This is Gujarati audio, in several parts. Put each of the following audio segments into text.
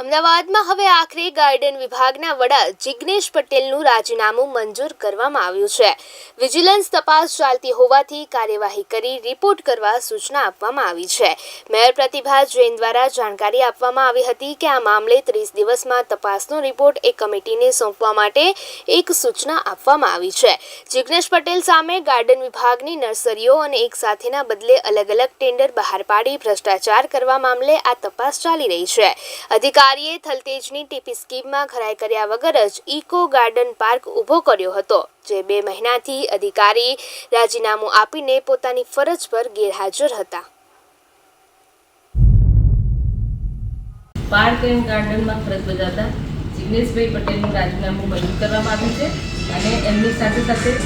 અમદાવાદમાં હવે આખરે ગાર્ડન વિભાગના વડા જિગ્નેશ પટેલનું રાજીનામું મંજૂર કરવામાં આવ્યું છે. વિજિલન્સ તપાસ ચાલતી હોવાથી કાર્યવાહી કરી રિપોર્ટ કરવા સૂચના આપવામાં આવી છે. મેયર પ્રતિભા જૈન દ્વારા જાણકારી આપવામાં આવી હતી કે આ મામલે ત્રીસ દિવસમાં તપાસનો રિપોર્ટ એક કમિટીને સોંપવા માટે એક સૂચના આપવામાં આવી છે. જિગ્નેશ પટેલ સામે ગાર્ડન વિભાગની નર્સરીઓ અને એક સાથેના બદલે અલગ અલગ ટેન્ડર બહાર પાડી ભ્રષ્ટાચાર કરવા મામલે આ તપાસ ચાલી રહી છે. અધિકારીએ થલતેજની ટીપી સ્કીમમાં ખરાઈ કર્યા વગર જ ઇકો ગાર્ડન પાર્ક ઊભો કર્યો હતો, જે બે મહિનાથી અધિકારી રાજીનામું આપીને પોતાની ફરજ પર ગેરહાજર હતા. પાર્ક એન્ડ ગાર્ડનમાં ફરજ બજાવતા જિગ્નેશભાઈ પટેલનું રાજીનામું મંજૂર કરવામાં આવ્યું છે અને એમની સાથે સાથે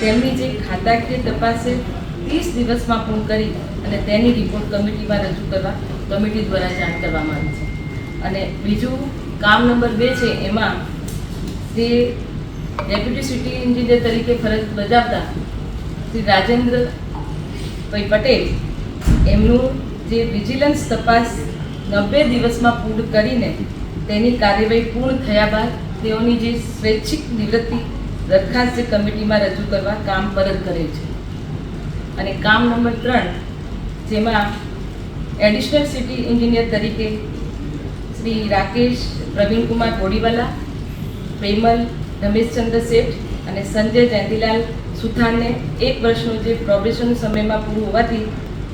તેમની જે ખાતાકીય તપાસ છે, ત્રીસ દિવસમાં પૂર્ણ કરી અને તેની રિપોર્ટ કમિટીમાં રજૂ કરવા, કમિટી દ્વારા જાણ કરવામાં આવી છે. અને બીજું કામ નંબર બે છે, એમાં જે ડેપ્યુટી સિટી એન્જિનિયર તરીકે ફરજ બજાવતા શ્રી રાજેન્દ્રભાઈ પટેલ એમનું જે વિજિલન્સ તપાસ નબ્બે દિવસમાં પૂર્ણ કરીને તેની કાર્યવાહી પૂર્ણ થયા બાદ તેઓની જે સ્વૈચ્છિક નિવૃત્તિ દરખાસ્ત કમિટીમાં રજૂ કરવા કામ પરત કરે છે. અને કામ નંબર ત્રણ, જેમાં એડિશનલ સિટી એન્જિનિયર તરીકે શ્રી રાકેશ પ્રવીણકુમાર કોડીવાલા, પ્રેમલ, રમેશચંદ્ર શેઠ અને સંજય જયંતિલાલ સુથારને એક વર્ષનો જે પ્રોબેશન સમયમાં પૂરું હોવાથી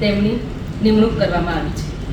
તેમની નિમણૂક કરવામાં આવી છે.